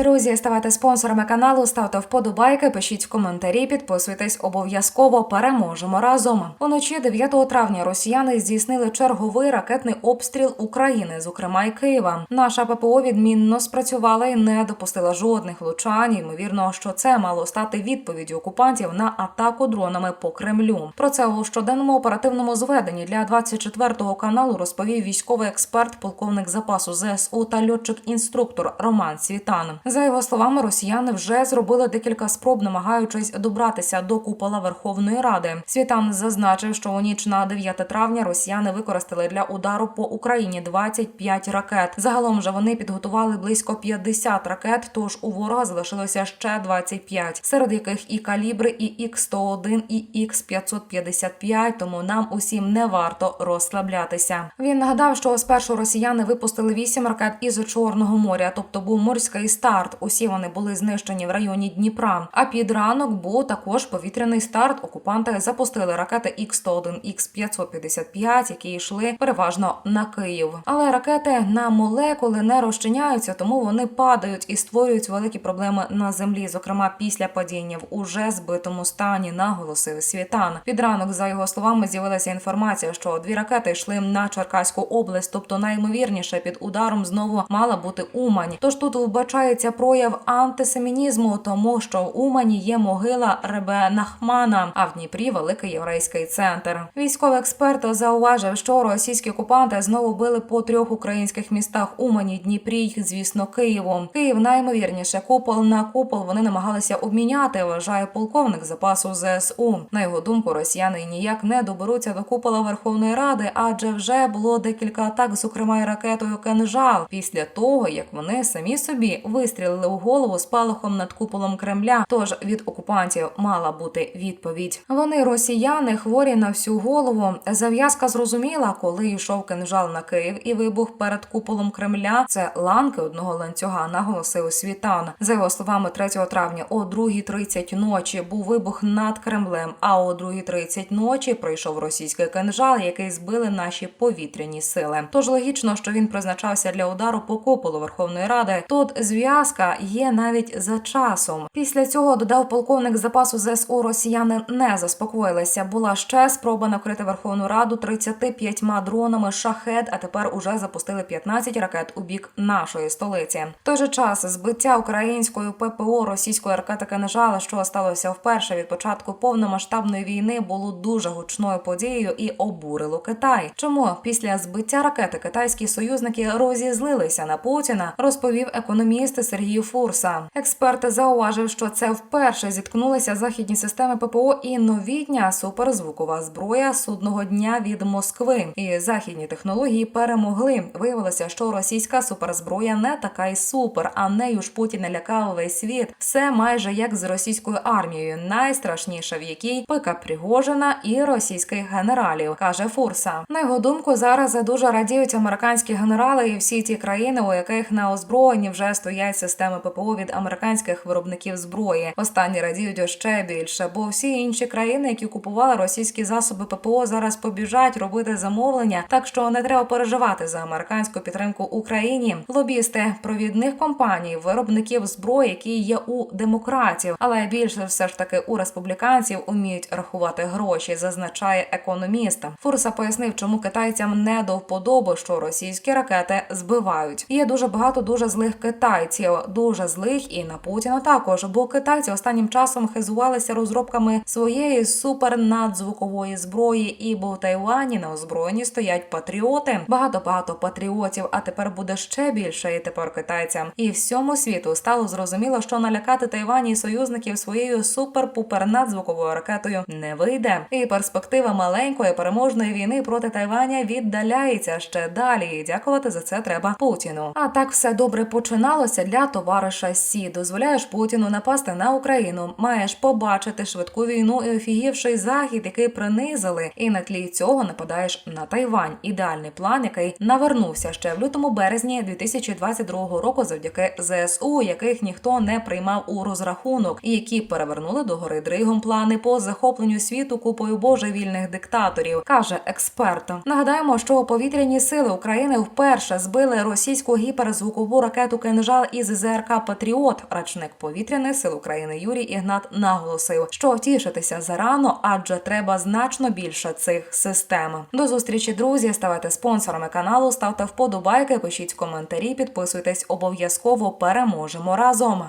Друзі, ставайте спонсорами каналу, ставте вподобайки, пишіть в коментарі, підписуйтесь обов'язково. Переможемо разом. Уночі 9 травня росіяни здійснили черговий ракетний обстріл України, зокрема й Києва. Наша ППО відмінно спрацювала і не допустила жодних влучань. Ймовірно, що це мало стати відповіддю окупантів на атаку дронами по Кремлю. Про це у щоденному оперативному зведенні для 24 каналу розповів військовий експерт, полковник запасу ЗСУ та льотчик-інструктор Роман Світан. За його словами, росіяни вже зробили декілька спроб, намагаючись добратися до купола Верховної Ради. Світан зазначив, що у ніч на 9 травня росіяни використали для удару по Україні 25 ракет. Загалом же вони підготували близько 50 ракет. Тож у ворога залишилося ще 25, серед яких і калібри, і Х-101, і Х-555, Тому нам усім не варто розслаблятися. Він нагадав, що спершу росіяни випустили 8 ракет із Чорного моря, тобто був морський старт. Усі вони були знищені в районі Дніпра. А під ранок був також повітряний старт. Окупанти запустили ракети Х-101, Х-555, які йшли переважно на Київ. Але ракети на молекули не розчиняються, тому вони падають і створюють великі проблеми на землі, зокрема після падіння в уже збитому стані, наголосив Світан. Під ранок, за його словами, з'явилася інформація, що дві ракети йшли на Черкаську область, тобто найімовірніше під ударом знову мала бути Умань. Тож тут вбачається прояв антисемінізму, тому що в Умані є могила Ребе Нахмана, а в Дніпрі великий єврейський центр. Військовий експерт зауважив, що російські окупанти знову били по трьох українських містах Умані, Дніпрі, й, звісно, Києву. Київ наймовірніше купол на купол вони намагалися обміняти. Вважає полковник запасу ЗСУ. На його думку, росіяни ніяк не доберуться до купола Верховної Ради, адже вже було декілька атак, зокрема й ракетою Кенжал, після того як вони самі собі вистрілили у голову спалахом над куполом Кремля. Тож від окупантів мала бути відповідь. Вони росіяни хворі на всю голову. Зав'язка зрозуміла, коли йшов кинжал на Київ і вибух перед куполом Кремля. Це ланки одного ланцюга, наголосив Світан. За його словами, 3 травня о 2.30 ночі був вибух над Кремлем. А о 2.30 ночі пройшов російський кинжал, який збили наші повітряні сили. Тож логічно, що він призначався для удару по куполу Верховної Ради. Тут зв'язка є навіть за часом. Після цього додав полковник запасу ЗСУ. Росіяни не заспокоїлися. Була ще спроба накрити Верховну Раду 35 дронами шахет. А тепер уже запустили 15 ракет у бік нашої столиці. В той же час збиття українською ППО російської ракети «Кинжал», що сталося вперше від початку повномасштабної війни, було дуже гучною подією і обурило Китай. Чому після збиття ракети китайські союзники розізлилися на Путіна? Розповів економіст Сергій Фурса. Експерт зауважив, що це вперше зіткнулися західні системи ППО і новітня суперзвукова зброя судного дня від Москви. І західні технології перемогли. Виявилося, що російська суперзброя не така й супер, а нею ж Путін лякав весь світ. Все майже як з російською армією, найстрашніше в якій пика Пригожина і російських генералів, каже Фурса. На його думку, зараз дуже радіють американські генерали і всі ті країни, у яких на озброєнні вже стоять системи ППО від американських виробників зброї. Останні радіють ще більше, бо всі інші країни, які купували російські засоби ППО, зараз побіжать робити замовлення, так що не треба переживати за американську підтримку Україні. Лобісти провідних компаній, виробників зброї, які є у демократів, але більше все ж таки у республіканців уміють рахувати гроші, зазначає економіст. Фурса пояснив, чому китайцям не до вподоби, що російські ракети збивають. Є дуже багато дуже злих китайців, дуже злих і на Путіна також. Бо китайці останнім часом хизувалися розробками своєї супернадзвукової зброї, і бо в Тайвані на озброєнні стоять патріоти. Багато багато патріотів. А тепер буде ще більше. І тепер китайцям і всьому світу стало зрозуміло, що налякати Тайвані союзників своєю супер-пупер надзвуковою ракетою не вийде. І перспектива маленької переможної війни проти Тайваня віддаляється ще далі. І дякувати за це треба Путіну. А так все добре починалося для товариша Сі. Дозволяєш Путіну напасти на Україну. Маєш побачити швидку війну і офігівший захід, який принизили, і на тлі цього нападаєш на Тайвань. Ідеальний план, який навернувся ще в лютому березні 2022 року, завдяки ЗСУ, яких ніхто не приймав у розрахунок, і які перевернули до гори дригом плани по захопленню світу купою божевільних диктаторів, каже експерт. Нагадаємо, що повітряні сили України вперше збили російську гіперзвукову ракету «Кинжал» із ЗРК Патріот, речник повітряних сил України Юрій Ігнат наголосив, що тішитися зарано, адже треба значно більше цих систем. До зустрічі, друзі. Ставайте спонсорами каналу, ставте вподобайки, пишіть коментарі, підписуйтесь обов'язково. Переможемо разом.